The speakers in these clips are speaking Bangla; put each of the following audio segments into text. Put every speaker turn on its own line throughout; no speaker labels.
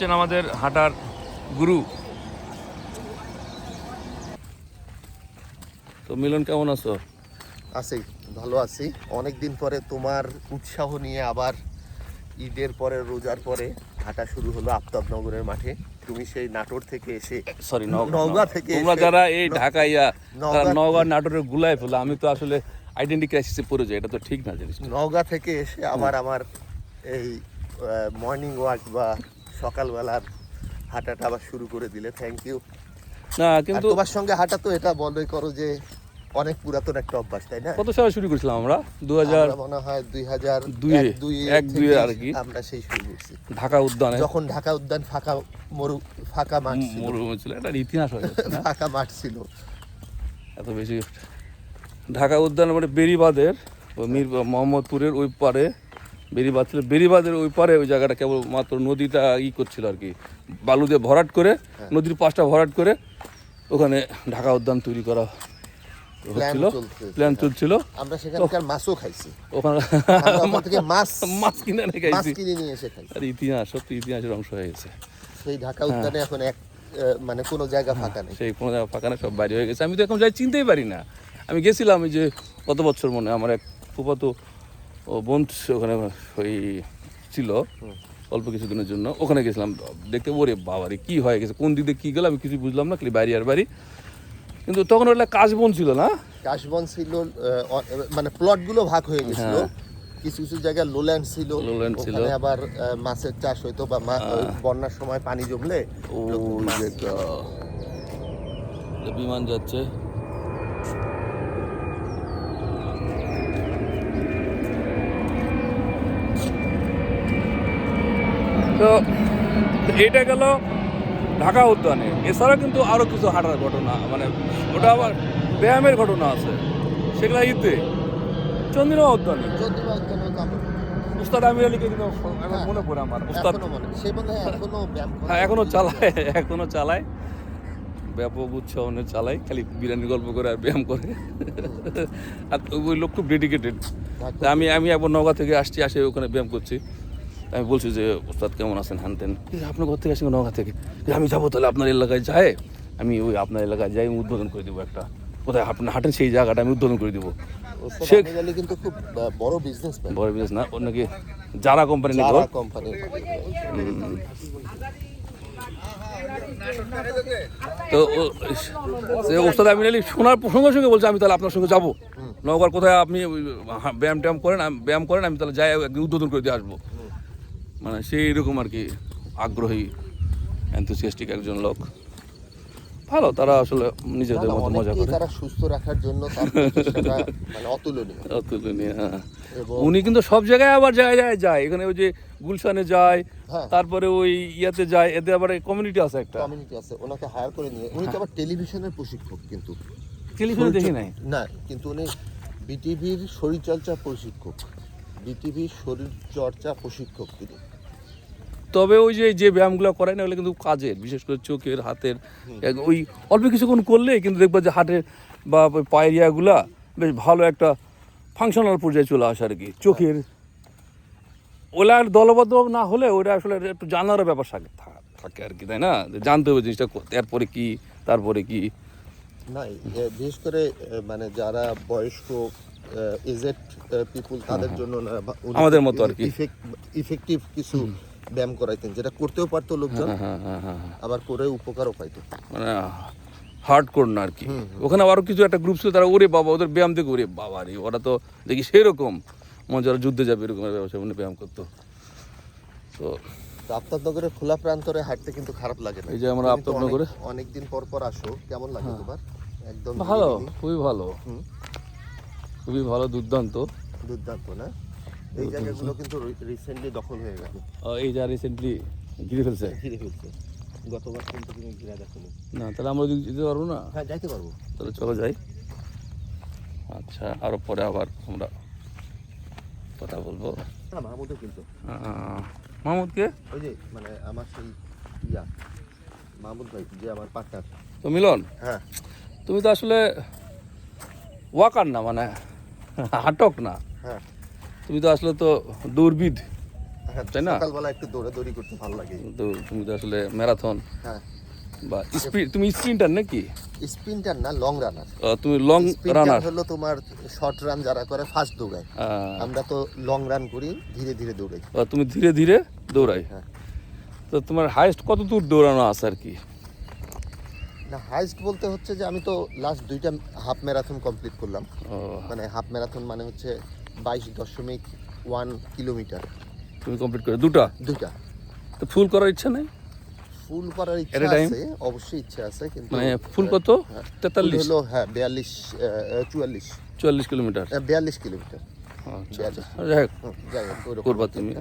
আসছেন আমাদের হাঁটার গুরু। তো মিলন কেমন আছো?
আছি ভালো আছি। অনেক দিন পরে তোমার উৎসাহ নিয়ে আবার ঈদের পরে রোজার পরে হাঁটা শুরু হলো আফতাবনগরের মাঠে। তুমি সেই নাটোর থেকে এসে
সরি
নওগাঁ থেকে
তোমরা যারা এই ঢাকা ইয়া
নওগাঁ-
নওগাঁ নাটোরের গুলায় ফেলো আমি তো আসলে আইডেন্টি ক্রাইসিসে পড়ে যাই এটা তো ঠিক না জিনিস
নওগাঁ থেকে এসে আবার আমার এই মর্নিং ওয়াক বা সকালবেলার হাঁটাটা আবার শুরু করে দিলে থ্যাংক ইউ
না কিন্তু
তোমার সঙ্গে হাঁটা তো এটা বলই করো যে অনেক পুরাতন একটা অভ্যাস তাই না?
কত সালে শুরু করেছিলাম আমরা? দু হাজার
মনে হয় দুই হাজার
দুইয়ে,
এক দুই
আর কি।
আমরা সেই শুরু করছি।
ঢাকা উদ্যানে।
যখন ঢাকা উদ্যান ফাঁকা মরু ফাঁকা মাঠ ছিল।
মরুভূমি ছিল। এটা ইতিহাস হয়ে
ফাঁকা মাঠ ছিল।
এত বেশি ঢাকা উদ্যান মানে বেরিবাদের মীর মোহাম্মদপুরের ওই পারে বেরিবাদ ছিল। বেরিবাদের ওই পারে ওই জায়গাটা কেবল মাত্র নদীটা ই করছিল আর কি। বালু দিয়ে ভরাট করে নদীর পাশটা ভরাট করে ওখানে ঢাকা উদ্যান তৈরি করা হচ্ছিল। প্ল্যান চলছিল।
আমরা সেখানকার মাছও খাইছি।
ওখানে
আমরা থেকে মাছ
মাছ কিনে এনে খাইছি।
কিনে নিয়ে এসে খাই
আর ইতিহাস সত্যি ইতিহাসের অংশ হয়ে গেছে।
সেই ঢাকা উদ্যানে এখন এক মানে কোনো জায়গা ফাঁকা নেই।
সেই কোনো জায়গা ফাঁকা না সব বাইরে হয়ে গেছে। আমি তো এখন যাই চিনতেই পারি না। আমি গেছিলাম ওই যে কত বছর মনে হয়, আমার এক ফুফাতো ও বোন ওখানে ওই ছিল অল্প কিছুদিনের জন্য। ওখানে গেছিলাম। দেখতে ওরে বাবারে কি হয়ে গেছে? কোন দিকে কি গেল আমি কিছু বুঝলাম না খালি বাড়ি আর বাড়ি। কিন্তু তখন ওটা কাজ বোন ছিল না?
কাশবন ছিল মানে প্লটগুলো ভাগ হয়ে গেছিল।
হ্যাঁ।
কিছু কিছু জায়গায় লোল্যান্ড ছিল।
Lowland ছিল।
আবার মাছের চাষ হইতো বা মা- বন্যার সময় পানি জমলে
ও বিমান যাচ্ছে তো তো এটা গেল ঢাকা উদ্যানে। এছাড়া কিন্তু আরও কিছু হাঁটার ঘটনা মানে ওটা আবার ব্যায়ামের ঘটনা আছে সেগুলো ঈদে চন্দ্রিমা উদ্যানে। উস্তাদ আমির আলীকে কিন্তু এখন মনে পড়ে আমার উস্তাদ।
হয় এখনও
হ্যাঁ চালায় এখনও চালায়। ব্যাপক চালায় খালি বিরিয়ানি গল্প করে আর ব্যায়াম করে। আর ওই লোক খুব ডেডিকেটেড আমি আমি একবার নগা থেকে আসছি আসে ওখানে ব্যায়াম করছি। আমি বলছি যে ওস্তাদ কেমন আছেন? হ্যান তেন আপনার ঘর থেকে আসেন নগা থেকে? আমি যাব তাহলে আপনার এলাকায় যায়। আমি ওই আপনার এলাকায় যাই আমি উদ্বোধন করে দেবো একটা। কোথায় আপনি হাঁটেন সেই জায়গাটা আমি উদ্বোধন করে দেবো। সে-
কিন্তু খুব বড়
বিজনেস না ওর নাকি যারা কোম্পানি নাকি
কোম্পানি
তো ওস্তাদ আমির আলী শোনার সঙ্গে সঙ্গে বলছে আমি তাহলে আপনার সঙ্গে যাব। নগর কোথায় আপনি ব্যায়াম ট্যায়াম করেন আমি- ব্যায়াম করেন আমি তাহলে যাই একদিন উদ্বোধন করে দিয়ে আসব। মানে সেই রকম আর কি আগ্রহী এনথুসিয়াস্টিক একজন লোক। ভালো তারা আসলে নিজেদের মতো মজা করে।
তারা সুস্থ রাখার জন্য তার মানে অতুলনীয়।
অতুলনীয়, হ্যাঁ। উনি কিন্তু সব জায়গায় আবার যায় যায় যায়। এখানে ওই যে গুলশানে যায়
হ্যাঁ।
তারপরে ওই ইয়াতে যায় এতে আবার কমিউনিটি আছে একটা।
কমিউনিটি আছে ওনাকে হায়ার করে নিয়ে। উনি তো আবার টেলিভিশনের প্রশিক্ষক কিন্তু।
টেলিভিশনে দেখি নাই?
না কিন্তু উনি বিটিভির শরীরচর্চা প্রশিক্ষক। বিটিভির শরীরচর্চা প্রশিক্ষক তিনি।
তবে ওই যে যে ব্যায়ামগুলো করায় না ওগুলো কিন্তু কাজের বিশেষ করে চোখের হাতের ওই অল্প কিছুক্ষণ করলে কিন্তু দেখবা যে হাটের বা পায়ের ইয়াগুলা বেশ ভালো একটা ফাংশনাল পর্যায়ে চলে আসে আর কি চোখের। ওলা আর দলবদ্ধ না হলে ওটা আসলে একটু জানারও ব্যাপার থাকে থাকে আর কি তাই না? জানতে হবে জিনিসটা এরপরে কি তারপরে কি।
না বিশেষ করে মানে যারা বয়স্ক এজেড পিপুল তাদের জন্য
আমাদের মতো আর কি।
ইফেক্টিভ কিছু ব্যায়াম করাইতেন যেটা করতেও পারতো লোকজন
হ্যাঁ হ্যাঁ হ্যাঁ।
আবার করে উপকারও পাইতো।
মানে হার্ড কোর না আর কি। ওখানে আরও কিছু একটা গ্রুপ ছিল তারা ওরে বাবা ওদের ব্যায়াম দেখে ওরে বাবা রে ওরা তো দেখি সেরকম মনে যারা যুদ্ধে যাবে এরকমের ব্যবসা উনি ব্যায়াম করতো। তো
আফতাবনগরের খোলা প্রান্তরে হাঁটতে কিন্তু খারাপ লাগে না।
এই যে আমরা আফতাবনগরে-
অনেক- অনেকদিন পর পর আসো কেমন লাগে তোমার? একদম
ভালো খুবই ভালো। খুবই ভালো দুর্দান্ত।
দুর্দান্ত না? এই জায়গাগুলো কিন্তু রিসেন্টলি দখল হয়ে গেছে।
এই যা রিসেন্টলি ঘিরে ফেলছে?
ঘিরে ফেলছে। গতবার কিন্তু তুমি ঘিরা দেখোনি
না তাহলে আমরা ওদিকে যেতে পারব না?
হ্যাঁ যাইতে পারব।
তাহলে চলো যাই। আচ্ছা আরও পরে আবার আমরা কথা বলব।
না মাহমুদও কিন্তু।
মাহমুদকে
ওই যে মানে আমার সেই ইয়া মাহমুদ ভাই যে আমার পার্টনার
তো মিলন?
হ্যাঁ।
তুমি তো আসলে ওয়াকার না মানে হাটক না?
হ্যাঁ।
তুমি তো আসলে তো দৌড়বিদ
হ্যাঁ,
তাই না?
সকালবেলা একটু দৌড়াদৌড়ি করতে ভালো লাগে।
তো তুমি তো আসলে ম্যারাথন
হ্যাঁ।
বা স্প্রিন্ট তুমি স্প্রিন্টার নাকি?
স্প্রিন্টার না লং রানার
তুমি লং রানার
হলো তোমার শর্ট রান যারা করে ফাস্ট দৌড়ায়। আমরা তো লং রান করি ধীরে ধীরে দৌড়াই।
তুমি ধীরে ধীরে দৌড়াই?
হ্যাঁ।
তো তোমার হাইস্ট কত দূর দৌড়ানো আছে আর কি?
না হাইস্ট বলতে হচ্ছে যে আমি তো লাস্ট দুইটা হাফ ম্যারাথন কমপ্লিট করলাম। মানে হাফ ম্যারাথন মানে হচ্ছে বাইশ দশমিক ওয়ান কিলোমিটার।
তুমি কমপ্লিট করে দুটা?
দুইটা
তো ফুল করার ইচ্ছা নেই?
ফুল করার ইচ্ছা? আছে অবশ্যই ইচ্ছা আছে কিন্তু
মানে ফুল কত?
হ্যাঁ, ফুল
তেতাল্লিশ।
হলো হ্যাঁ বিয়াল্লিশ চুয়াল্লিশ।
চুয়াল্লিশ কিলোমিটার?
বিয়াল্লিশ কিলোমিটার।
আচ্ছা আচ্ছা।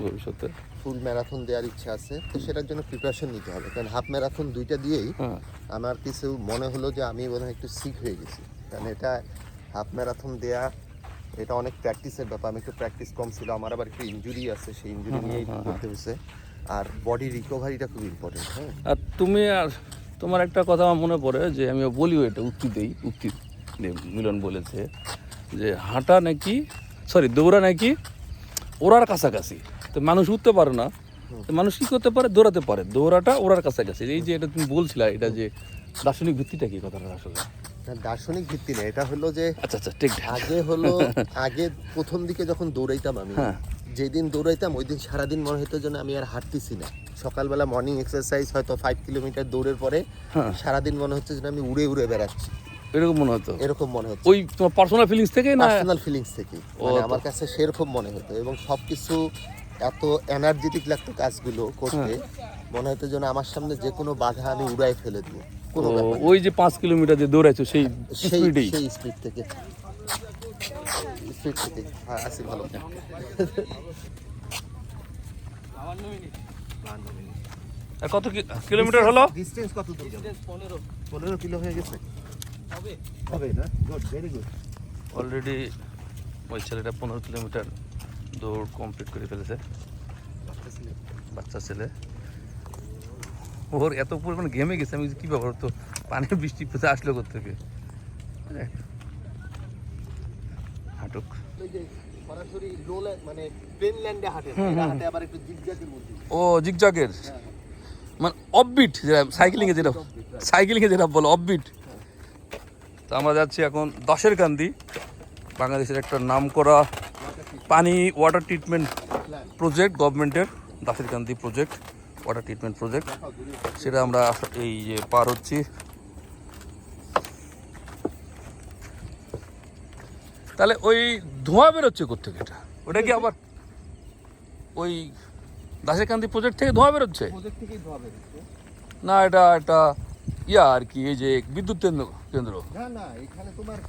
ভবিষ্যতে।
ফুল ম্যারাথন দেওয়ার ইচ্ছা আছে তো সেটার জন্য প্রিপারেশন নিতে হবে। কারণ হাফ ম্যারাথন দুইটা দিয়েই
হ্যাঁ।
আমার কিছু মনে হলো যে আমি বোধহয় একটু সিক হয়ে গেছি। কারণ এটা হাফ ম্যারাথন দেয়া এটা অনেক প্র্যাকটিসের ব্যাপার। আমি একটু প্র্যাকটিস কম ছিল আমার আবার একটু ইঞ্জুরি আছে সেই ইঞ্জুরি নিয়েই
হ্যাঁ,
করতে হয়েছে। আর বডি রিকভারিটা খুব ইম্পর্টেন্ট হ্যাঁ।
আর তুমি আর তোমার একটা কথা আমার মনে পড়ে যে আমি বলিও এটা উক্তি দেই উক্তি মিলন বলেছে যে হাঁটা নাকি সরি দৌড়া নাকি ওরার কাছাকাছি। তো মানুষ উঠতে পারে না তো মানুষ কী করতে পারে? দৌড়াতে পারে। দৌড়াটা ওরার কাছাকাছি। এই যে এটা তুমি বলছিলে এটা যে দার্শনিক ভিত্তিটা কি কথাটা আসলে?
দার্শনিক ভিত্তি নেই। এটা হলো যে
আচ্ছা আচ্ছা ঠিক
আগে হলো আগে প্রথম দিকে যখন দৌড়াইতাম আমি
হ্যাঁ।
যেদিন দৌড়াইতাম ওই দিন সারাদিন মনে হতো যেন আমি আর হাঁটতেছি না। সকালবেলা মর্নিং এক্সারসাইজ হয়তো ফাইভ কিলোমিটার দৌড়ের পরে
হ্যাঁ।
সারাদিন মনে হচ্ছে যেন আমি উড়ে উড়ে বেড়াচ্ছি।
এরকম মনে হতো?
এরকম মনে হচ্ছে।
ওই তোমার পার্সোনাল ফিলিংস থেকে না?
পার্সোনাল ফিলিংস থেকে মানে আমার কাছে সেরকম মনে হতো এবং সবকিছু এত এনার্জেটিক লাগতো কাজগুলো করতে। মনে হতো যেন আমার সামনে যে কোনো বাধা আমি উড়াই ফেলে দিব
ও, ওই যে পাঁচ কিলোমিটার যে দৌড়াইছো সেই
সেই
স্পিডেই
সেই স্পিড থেকে। স্পিড থেকে। হ্যাঁ আসি ভালো।
আর কত কি- কিলোমিটার হলো?
ডিসটেন্স কত দূর? পনেরো। পনেরো কিলো হয়ে গেছে? হবে। হবে না? গুড ভেরি গুড
অলরেডি ওই ছেলেটা পনেরো কিলোমিটার দৌড় কমপ্লিট করে ফেলেছে। বাচ্চা ছেলে। ওর এত পরিমাণ ঘেমে গেছে আমি কি ব্যাপার? তো পানি বৃষ্টি পেতে আসলো থেকে হাঁটুক।
মানে
ও জিগজাগের মানে অফবিট যেটা সাইকেলিংয়ে যেটা সাইকেলিংয়ে যেটা বলে অফবিট তো আমরা যাচ্ছি এখন দশের কান্দি। বাংলাদেশের একটা নাম করা পানি ওয়াটার ট্রিটমেন্ট প্রজেক্ট গভর্নমেন্টের Daser Kandi project water treatment project সেটা আমরা এই যে পার হচ্ছি। তাহলে ওই ধোঁয়া বেরোচ্ছে কোথেকে এটা? ওটা কি আবার ওই দাসের কান্দি প্রজেক্ট থেকে ধোয়া বেরোচ্ছে। না এটা একটা ইয়া আর কি এই যে বিদ্যুৎ কেন্দ্র কেন্দ্র।
না না এখানে তোমার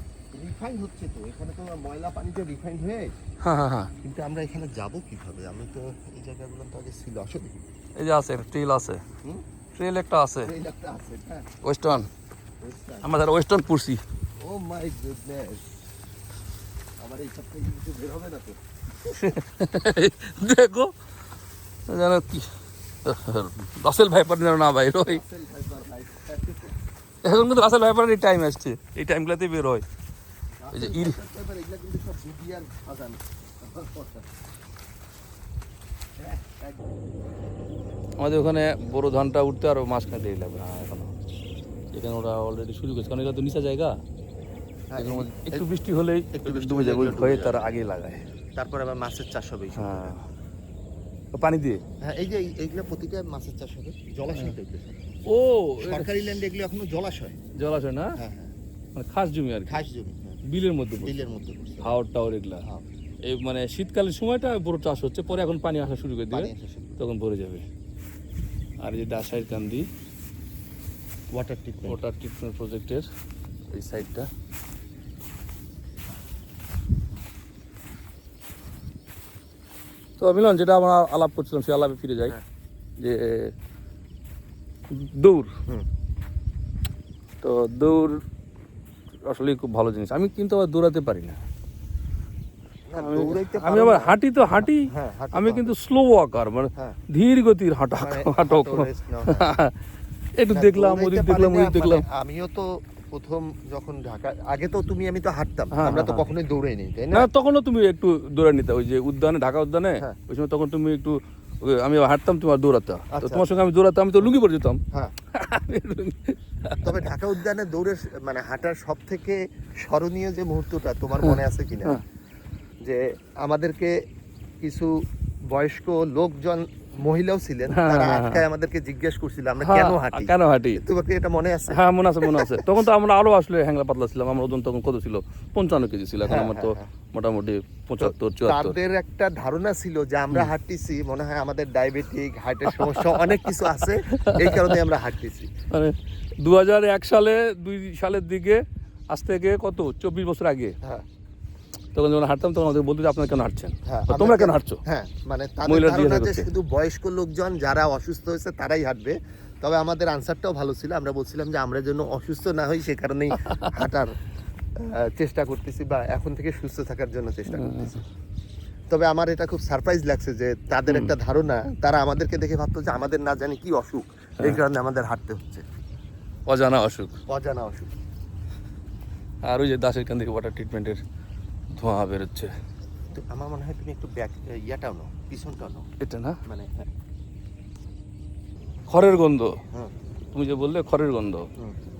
রিফাইন হচ্ছে তো এখানে তোমার ময়লা পানিতে রিফাইন হয়ে
হ্যাঁ হ্যাঁ হ্যাঁ।
কিন্তু আমরা এখানে যাব কীভাবে? আমি তো এই জায়গাগুলো তো আগে ছিল আসো দেখি
এই যে আছে ট্রেল আছে। ট্রেল একটা আছে।
এই একটা আছে হ্যাঁ।
ওয়েস্টার্ন। আমরা যারা ওয়েস্টার্ন পড়ছি
ও মাই গুডনেস আমার এই কিছু বের হবে না তো।
দেখো। যেন কি? রাসেল ভাইপার না
ফাইবার লাইট
এখন কিন্তু রাসেল ভাইপারের এই টাইম আসছে। এই টাইমগুলোতে বের হয়। এই যে
সাজানো
আমাদের ওখানে বড় ধানটা উঠতে আরও মাঝখানে দেরি লাগবে হ্যাঁ এখনও। এখানে ওরা অলরেডি শুরু করেছে। কারণ এটা তো নিচা জায়গা। একটু বৃষ্টি হলেই একটু
বৃষ্টি
ডুবে যাবে
ডুবে
তারা আগে লাগায়।
তারপর আবার মাছের চাষ হবে।
হ্যাঁ। পানি দিয়ে?
হ্যাঁ এই যে এই- এইগুলো প্রতিটা মাছের চাষ হবে। জলাশয় তো
ও
সরকারি ল্যান্ড এগুলো এখনও জলাশয়।
জলাশয় না?
হ্যাঁ হ্যাঁ।
মানে খাস জমি আর
খাস জমি হ্যাঁ।
বিলের মধ্যে।
বিলের মধ্যে
হাওড় টাওয়ার এগুলা।
হ্যাঁ,
এই মানে শীতকালের সময়টা বড় চাষ হচ্ছে পরে এখন পানি আসা শুরু করে দেবে
করে।
তখন ভরে যাবে। আর এই যে Dasair Kandi
water treatment
water treatment প্রজেক্টের এই সাইডটা। তো মিলন যেটা আমরা আলাপ করছিলাম সে আলাপে ফিরে যাই।
হ্যাঁ।
যে দৌড়। তো দৌড় আসলে খুব ভালো জিনিস। আমি কিন্তু আবার দৌড়াতে পারি না। আমি- আবার হাঁটি তো হাঁটি
হ্যাঁ,
আমি কিন্তু স্লো ওয়াকার মানে
হ্যাঁ।
ধীর গতির হাঁটা
মানে
হাঁটো
হাঁটো, rest নাও, হ্যাঁ।
একটু দেখলাম ওদিক দেখলাম ওদিক দেখলাম।
মানে আমিও তো প্রথম যখন ঢাকা আগে তো তুমি আমি তো হাঁটতাম। আমরা তো। কখনোই দৌড়াই নেই তাই না?
না তখনও তুমি একটু দৌড়ে নিতে ওই যে উদ্যানে ঢাকা উদ্যানে। ওই সময় তখন তুমি একটু আমি হাঁটতাম তোমার দৌড়াতে।
আচ্ছা।
তোমার সঙ্গে আমি দৌড়াতাম আমি তো লুঙ্গি পরে যেতাম।
হ্যাঁ। তবে ঢাকা উদ্যানে দৌড়ে মানে হাঁটার সব থেকে স্মরণীয় যে মুহূর্তটা তোমার মনে আছে কিনা। যে আমাদেরকে কিছু বয়স্ক লোকজন মহিলাও ছিলেন
হ্যাঁ,
তারা
হ্যাঁ,
আটকায় আমাদেরকে জিজ্ঞেস করছিল আমরা
হ্যাঁ,
কেন হাঁটি?
কেন হাঁটি?
তোমার কি এটা মনে আছে?
হ্যাঁ মনে আছে মনে আছে। তখন তো আমরা আরও আসলে হ্যাংলা পাতলা ছিলাম আমার ওজন তখন কত ছিল? পঞ্চান্ন কেজি ছিল এখন
হ্যাঁ,
আমার তো
হ্যাঁ,
মোটামুটি পঁচাত্তর চুয়াত্তর।
তাদের একটা ধারণা ছিল যে আমরা হাঁটতেছি মনে হয় আমাদের ডায়াবেটিক হার্টের সমস্যা অনেক কিছু আছে এই কারণে আমরা হাঁটতেছি।
মানে দু এক সালে দুই সালের দিকে আজ থেকে কত? চব্বিশ বছর আগে?
হ্যাঁ।
তখন যখন হাঁটতাম তখন আমাদের বলতো যে আপনারা কেন হাঁটছেন?
হ্যাঁ,
তোমরা কেন হাঁটছো?
হ্যাঁ মানে তাদের ধারণা যে শুধু বয়স্ক লোকজন যারা অসুস্থ হয়েছে তারাই হাঁটবে। তবে আমাদের আনসারটাও ভালো ছিল। আমরা বলছিলাম যে আমরা যেন অসুস্থ না হই সে কারণেই হাঁটার চেষ্টা করতেছি বা এখন থেকে সুস্থ থাকার জন্য চেষ্টা করতেছি। তবে আমার এটা খুব সারপ্রাইজ লাগছে যে তাদের একটা ধারণা তারা আমাদেরকে দেখে ভাবতো যে আমাদের না জানি কি অসুখ এই কারণে আমাদের হাঁটতে হচ্ছে।
অজানা অসুখ।
অজানা অসুখ।
আর ওই যে দাসের কান থেকে ওয়াটার ট্রিটমেন্টের ধোঁয়া বেরোচ্ছে।
তো আমার মনে হয় তুমি একটু ব্যাক ইয়াটাও নাও পিছনটাও নাও।
এটা না?
মানে
খড়ের গন্ধ। তুমি যে বললে খড়ের গন্ধ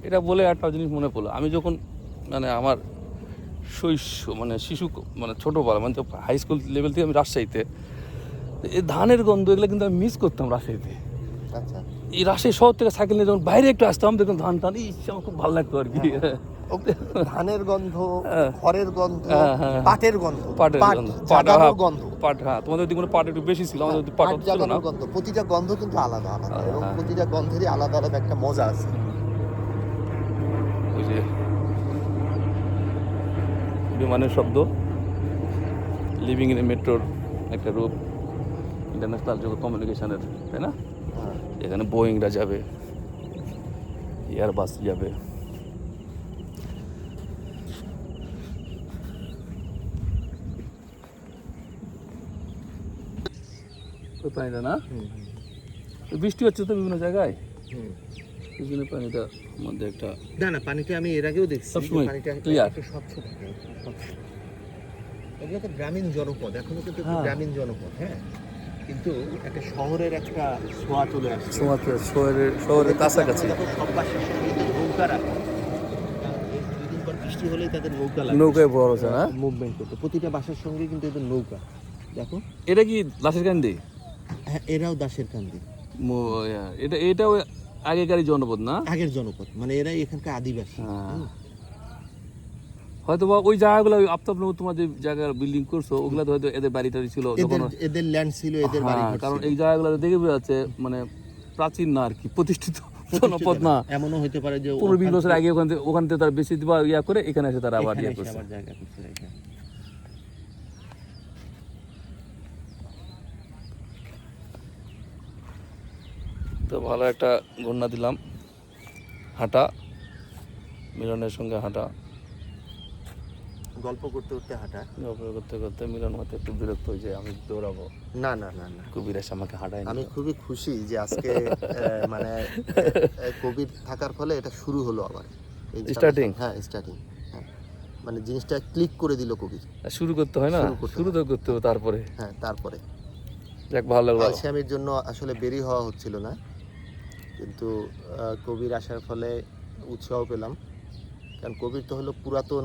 এটা বলে একটা জিনিস মনে পড়ল। আমি যখন মানে আমার শৈশব মানে শিশু মানে ছোটোবেলা মানে হাই স্কুল লেভেল থেকে আমি রাজশাহীতে এই ধানের গন্ধ এগুলো কিন্তু আমি মিস করতাম রাজশাহীতে।
আচ্ছা।
এই রাজশাহী শহর থেকে সাইকেল নিয়ে যখন বাইরে একটু আসতাম দেখুন ধান টান এই আমার খুব ভালো লাগতো আর কি।
ও, ধানের গন্ধ
হ্যাঁ।
খড়ের গন্ধ
হ্যাঁ, হ্যাঁ।
পাটের গন্ধ
পাটের গন্ধ পাট হ্যাঁ,
গন্ধ
পাট হ্যাঁ তোমাদের কোনো পাট একটু বেশি ছিল আমাদের পাট ছিল না
গন্ধ প্রতিটা গন্ধ কিন্তু আলাদা আলাদা এবং। প্রতিটা গন্ধেরই আলাদা আলাদা একটা মজা আছে
ওই যে বিমানের শব্দ লিভিং ইন এ মেট্রোর একটা রূপ ইন্টারন্যাশনাল যোগ কমিউনিকেশনের তাই না। এখানে বোয়িংরা যাবে এয়ারবাস যাবে ওই পানিটা না বৃষ্টি হচ্ছে তো বিভিন্ন জায়গায়। এই জন্য পানিটা মধ্যে একটা
না না পানিটা আমি এর আগেও দেখছি
সবসময়।
একটু স্বচ্ছ এগুলো তো গ্রামীণ জনপদ এখনও কিন্তু
হ্যাঁ।
গ্রামীণ জনপদ হ্যাঁ? কিন্তু একটা শহরের একটা ছোঁয়া চলে আসছে।
সমুদ্র শহরের শহরের কাছাকাছি।
সব বাসার সঙ্গে নৌকা রাখা। বৃষ্টি হলেই তাদের নৌকা লাগে।
নৌকায় বড়
মুভমেন্ট করতে। প্রতিটা বাসার সঙ্গে কিন্তু এদের নৌকা। দেখো।
এটা কি লাশের কান্দি?
হ্যাঁ এরাও দাসের কান্দি।
এটা এটাও আগেকারই জনপদ না?
আগের জনপদ মানে এরাই এখানকার আদিবাসী।
হ্যাঁ। হয়তো বা ওই জায়গাগুলো তোমার যে জায়গার বিল্ডিং করছ ওগুলা হয়তো এদের বাড়ি টাড়ি ছিল
এদের ল্যান্ড ছিল এদের বাড়ি
হ্যাঁ, কারণ এই জায়গাগুলো দেখে বোঝা যাচ্ছে মানে প্রাচীন না আর কি প্রতিষ্ঠিত জনপদ না।
এমনও হতে পারে যে
পনেরো বিশ
ওখান
বছর আগে ওখান থেকে ওখান থেকে তারা বেশি দিবা ইয়া করে এখানে এসে তারা আবার ইয়া করছে
আবার জায়গা করছে এখানে।
তো ভালো একটা ঘটনা দিলাম। হাঁটা মিলনের সঙ্গে হাঁটা।
গল্প করতে করতে হাঁটা।
গল্প করতে করতে মিলন হতে একটু বিরক্ত হয়ে যায় আমি দৌড়াবো।
না না না না।
কবির এসে আমাকে হাঁটায়
আমি খুবই খুশি যে আজকে মানে কোভিড থাকার ফলে এটা শুরু হলো আবার। যে- হ্যাঁ স্টার্টিং হ্যাঁ। মানে জিনিসটা ক্লিক করে দিল কোভিড
শুরু করতে হয় না?
শুরু
তো করতে হবে তারপরে।
হ্যাঁ তারপরে।
যাক ভালো লাগল।
ক্যালসিয়ামের জন্য আসলে বেরি হওয়া হচ্ছিল না। কিন্তু কবির আসার ফলে উৎসাহ পেলাম। কারণ কবির তো হলো পুরাতন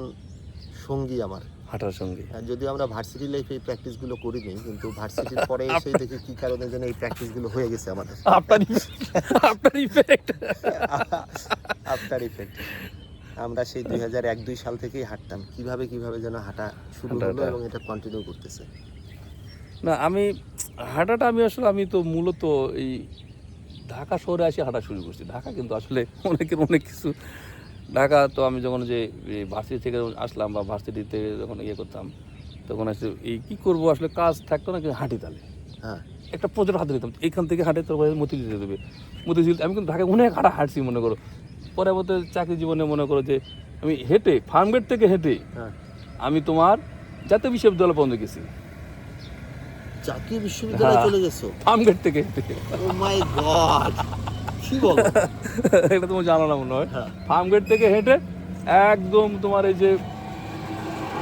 সঙ্গী আমার।
হাঁটার সঙ্গে।
হ্যাঁ, যদিও আমরা ভার্সিটি লাইফে এই প্র্যাকটিসগুলো করিনি কিন্তু ভার্সিটির পরে এসে দেখি কি কারণে যেন এই প্র্যাকটিসগুলো হয়ে গেছে আমাদের।
আপনার আপনার ইফেক্ট
আফটার ইফেক্ট আমরা সেই দুই হাজার এক দুই সাল থেকেই হাঁটতাম। কীভাবে কীভাবে যেন হাঁটা শুরু হলো এবং এটা কন্টিনিউ করতেছে।
না আমি হাঁটাটা আমি আসলে আমি তো মূলত এই ঢাকা শহরে আসি হাঁটা শুরু করছি। ঢাকা কিন্তু আসলে অনেকের অনেক কিছু। ঢাকা তো আমি যখন যে ভার্সিটি থেকে আসলাম বা ভার্সিটিতে যখন ইয়ে করতাম তখন আসলে এই কী করব? আসলে কাজ থাকতো না কিন্তু হাঁটি তাহলে
হ্যাঁ।
একটা প্রজেক্ট হাতে নিতাম। এখান থেকে হাঁটে তোর মতি যেতে দেবে মতিঝিল আমি কিন্তু ঢাকায় অনেক হাঁটা হাঁটছি মনে করো। পরবর্তী চাকরি জীবনে মনে করো যে আমি হেঁটে ফার্মগেট থেকে হেঁটে
হ্যাঁ।
আমি তোমার জাতীয় বিশ্ববিদ্যালয় পর্যন্ত গেছি।
জাতীয় বিশ্ববিদ্যালয়ে
হ্যাঁ।
চলে গেছো
ফার্মগেট থেকে হেঁটে
ও মাই গড কি বলো
এটা তোমার জানো না মনে হয়
হ্যাঁ।
ফার্মগেট থেকে হেঁটে একদম তোমার এই যে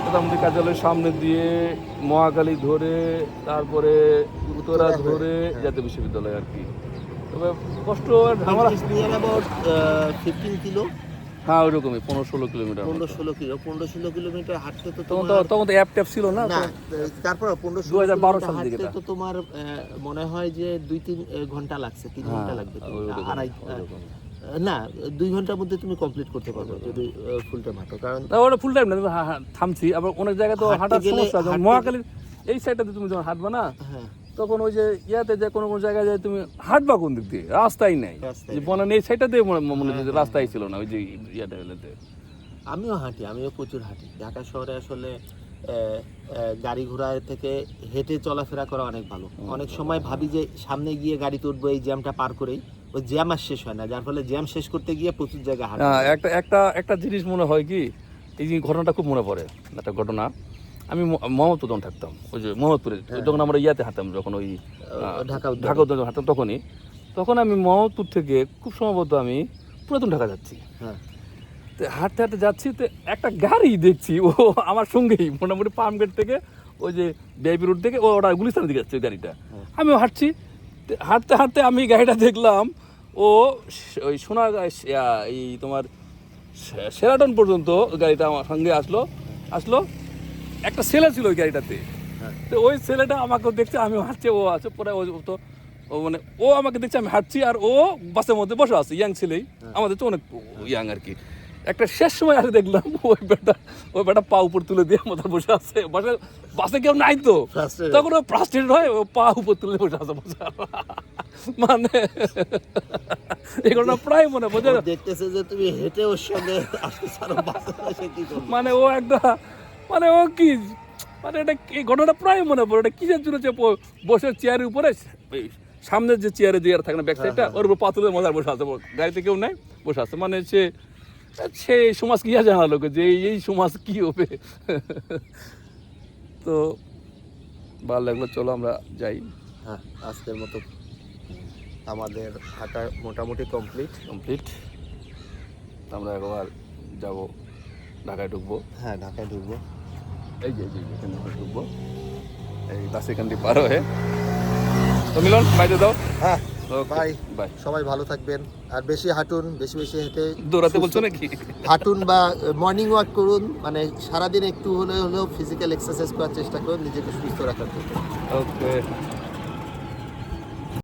প্রধানমন্ত্রী কার্যালয়ের সামনে দিয়ে মহাকালী ধরে তারপরে উত্তরা ধরে
হ্যাঁ।
জাতীয় বিশ্ববিদ্যালয় আর কি তবে কষ্ট আর ঝামেলা
ফিফটিন কিলো
হ্যাঁ ওইরকমই পনেরো ষোলো কিলোমিটার
পনেরো ষোলো কিলো পনেরো ষোলো কিলোমিটার হাঁটতে তো
তখন তো তখন তো অ্যাপ ট্যাপ ছিল না
না তারপর পনেরো
2012 সাল দিকে
হাঁটতে
এটা।
তো তোমার মনে হয় যে দুই তিন ঘণ্টা লাগছে তিন
হ্যাঁ,
ঘণ্টা লাগবে আড়াই না দুই ঘণ্টার মধ্যে তুমি কমপ্লিট করতে পারবে যদি ফুল টাইম হাঁটো কারণ
ওটা ফুল টাইম না তুমি হা- হা- থামছি আবার অনেক জায়গায় তো হাঁটার সমস্যা মহাকালীর এই সাইডটাতে তুমি যখন হাঁটবা না
হ্যাঁ।
তখন ওই যে ইয়াতে যে কোনো কোনো জায়গায় যায় তুমি হাঁটবা কোন দিক দিয়ে? রাস্তাই নাই। যে
নেই।
বনানি এই সাইডটাতে মনে মনে হচ্ছে
হ্যাঁ,
রাস্তাই ছিল না ওই যে ইয়াটা হলেতে
আমিও হাঁটি আমিও প্রচুর হাঁটি। ঢাকা শহরে আসলে গাড়ি ঘোড়া থেকে হেঁটে চলাফেরা করা অনেক ভালো। অনেক সময় ভাবি যে সামনে গিয়ে গাড়ি তুলবো এই জ্যামটা পার করেই। ওই জ্যাম আর শেষ হয় না যার ফলে জ্যাম শেষ করতে গিয়ে প্রচুর জায়গা হাঁটা
হ্যাঁ। একটা একটা একটা জিনিস মনে হয় কি এই যে ঘটনাটা খুব মনে পড়ে একটা ঘটনা। আমি ম- মোহাম্মদপুর যখন থাকতাম ওই যে মোহাম্মদপুরে যখন আমরা ইয়াতে হাঁটতাম যখন ওই
ঢাকা।
ঢাকা উদ্যানে হাঁটতাম তখনই তখন আমি মোহাম্মদপুর থেকে খুব সম্ভবত আমি পুরাতন ঢাকা যাচ্ছি
হ্যাঁ
তো হাঁটতে হাঁটতে যাচ্ছি তো একটা গাড়ি দেখছি ও আমার সঙ্গেই মোটামুটি পাম্প গেট থেকে ওই যে বেবি রোড থেকে ও ওটা গুলিস্তানের দিকে যাচ্ছে ওই গাড়িটা
হ্যাঁ।
আমিও হাঁটছি তো হাঁটতে হাঁটতে আমি গাড়িটা দেখলাম ও ওই সোনা এই তোমার সেরাটন পর্যন্ত গাড়িটা আমার সঙ্গে আসলো আসলো একটা ছেলে ছিল ওই গাড়িটাতে।
হ্যাঁ।
তো ওই ছেলেটা আমাকে দেখছে আমি হাঁটছি ও আছে পরে ও তো ও মানে ও আমাকে দেখছে আমি হাঁটছি আর ও বাসের মধ্যে বসে আছে ইয়াং ছেলেই। আমাদের তো অনেক ইয়াং আর কি। একটা শেষ সময় আসে দেখলাম ওই বেটা ওই বেটা পা উপর তুলে দিয়ে আমাদের বসে আছে। বসে বাসে কেউ নাই তো। তখন ও ফ্রাস্ট্রেটেড হয় ও পা উপর তুলে বসে আছে বসে মানে ঘটনা প্রায় মনে বোঝা
দেখতেছে যে তুমি হেঁটে ওর সঙ্গে
মানে ও একটা মানে ও কি মানে এটা এই ঘটনাটা প্রায় মনে পড়ে এটা কিসের জন্য বসে চেয়ারের উপরে সামনের যে চেয়ারে যে থাকে না ব্যাক সাইডটা ওর উপর পাতুলের মজার বসে আছে গাড়িতে কেউ নাই বসে আছে। মানে সে সে এই সমাজ কি আর জানা লোকে যে এই- এই সমাজ কি হবে? তো ভালো লাগল চলো আমরা যাই।
হ্যাঁ আজকের মতো আমাদের হাঁটা মোটামুটি কমপ্লিট
কমপ্লিট আমরা একবার যাব ঢাকায় ঢুকবো।
হ্যাঁ ঢাকায় ঢুকবো।
এই যে এই এখানে আমরা ঢুকবো। এই বাস এখানটি পার হয়ে। তো মিলন বাইরে দাও
হ্যাঁ বাই
বাই
সবাই ভালো থাকবেন। আর বেশি হাঁটুন বেশি বেশি হেঁটে।
দৌড়াতে বলছো নাকি?
হাঁটুন বা মর্নিং ওয়াক করুন। মানে সারাদিন একটু হলে হলেও ফিজিক্যাল এক্সারসাইজ করার চেষ্টা করুন নিজেকে সুস্থ রাখার জন্য।
ওকে